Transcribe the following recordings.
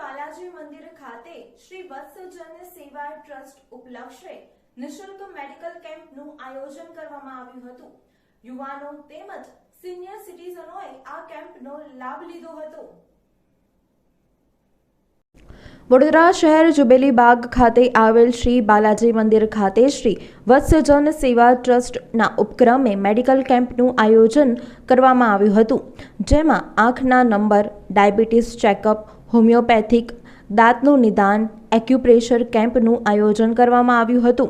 બાલાજી મંદિર ખાતે શ્રી વત્સજન સેવા ટ્રસ્ટ ઉપલક્ષે નિઃશુલ્ક મેડિકલ કેમ્પનું આયોજન કરવામાં આવ્યું હતું. યુવાનો તેમજ સિનિયર સિટીઝનોએ આ કેમ્પનો લાભ લીધો હતો. વડોદરા શહેર જુબેલી બાગ ખાતે આવેલ શ્રી બાલાજી મંદિર ખાતે શ્રી વત્સજન સેવા ટ્રસ્ટના ઉપક્રમે મેડિકલ કેમ્પનું આયોજન કરવામાં આવ્યું હતું. જેમાં આંખના નંબર, ડાયાબિટીસ ચેકઅપ હોમિયોપેથિક દાંતનું નિદાન એક્યુપ્રેશર કેમ્પનું આયોજન કરવામાં આવ્યું હતું,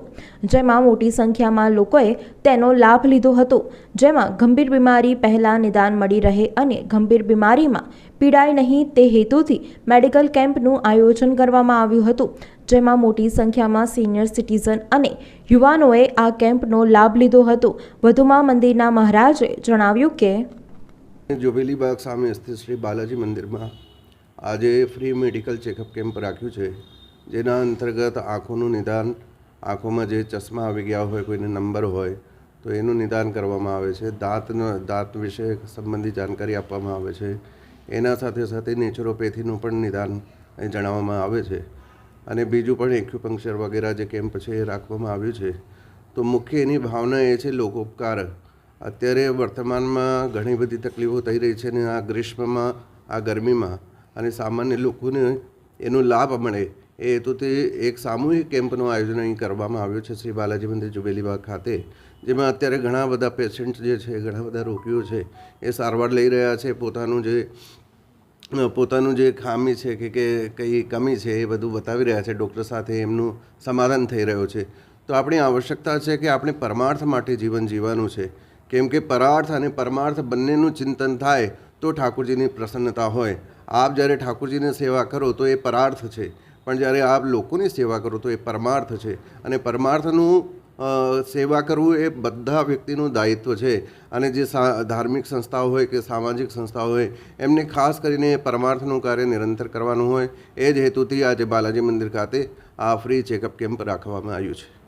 જેમાં મોટી સંખ્યામાં લોકોએ તેનો લાભ લીધો હતો, જેમાં ગંભીર બીમારી પહેલાં નિદાન મળી રહે અને ગંભીર બીમારીમાં પીડાય નહીં તે હેતુથી મેડિકલ કેમ્પનું આયોજન કરવામાં આવ્યું હતું, જેમાં મોટી સંખ્યામાં સિનિયર સિટીઝન અને યુવાનોએ આ કેમ્પનો લાભ લીધો હતો. વધુમાં મંદિરના મહારાજે જણાવ્યું કે જોબેલી બાગ સામે સ્થિત શ્રી બાલાજી મંદિરમાં આજે ફ્રી મેડિકલ ચેકઅપ કેમ્પ રાખ્યું છે, જેના અંતર્ગત આંખોનું નિદાન, આંખોમાં જે ચશ્મા આવી ગયા હોય, કોઈને નંબર હોય, તો એનું નિદાન કરવામાં આવે છે. દાંતનો દાંત વિશે સંબંધી જાણકારી આપવામાં આવે છે. એના સાથે સાથે નેચરોપેથીનું પણ નિદાન જણાવવામાં આવે છે. અને બીજું પણ એક્યુપંક્ચર વગેરે જે કેમ્પ છે એ રાખવામાં આવ્યું છે. તો મુખ્ય એની ભાવના એ છે લોકોપકાર. અત્યારે વર્તમાનમાં ઘણી બધી તકલીફો થઈ રહી છે અને આ ગ્રીષ્મમાં, આ ગરમીમાં. અને સામાન્ય લોકોને એનો લાભ મળે. એ હેતુથી એક સામૂહિક કેમ્પનું આયોજન અહીં કરવામાં આવ્યું છે શ્રી બાલાજી મંદિર જુબેલીબાગ ખાતે, જેમાં અત્યારે ઘણા બધા પેશન્ટ જે છે, ઘણા બધા રોગીઓ છે, એ સારવાર લઈ રહ્યા છે. પોતાનું જે પોતાનું જે ખામી છે કે કે કઈ કમી છે એ બધું બતાવી રહ્યા છે. ડૉક્ટર સાથે એમનું સમાધાન થઈ રહ્યું છે. તો આપણી આવશ્યકતા છે કે આપણે પરમાર્થ માટે જીવન જીવવાનું છે. કેમ કે પરાર્થ અને પરમાર્થ બંનેનું ચિંતન થાય તો ઠાકોરજીની પ્રસન્નતા હોય. આપ જ્યારે ઠાકોરજીની સેવા કરો તો એ પરાર્થ છે. પણ જ્યારે આપ લોકોની સેવા કરો તો એ પરમાર્થ છે. અને પરમાર્થનું સેવા કરવું એ બધા વ્યક્તિનું દાયિત્વ છે. અને જે ધાર્મિક સંસ્થાઓ હોય કે સામાજિક સંસ્થાઓ હોય, એમને ખાસ કરીને પરમાર્થનું કાર્ય નિરંતર કરવાનું હોય. એ જ હેતુથી આજે બાલાજી મંદિર ખાતે આ ફ્રી ચેકઅપ કેમ્પ રાખવામાં આવ્યું છે.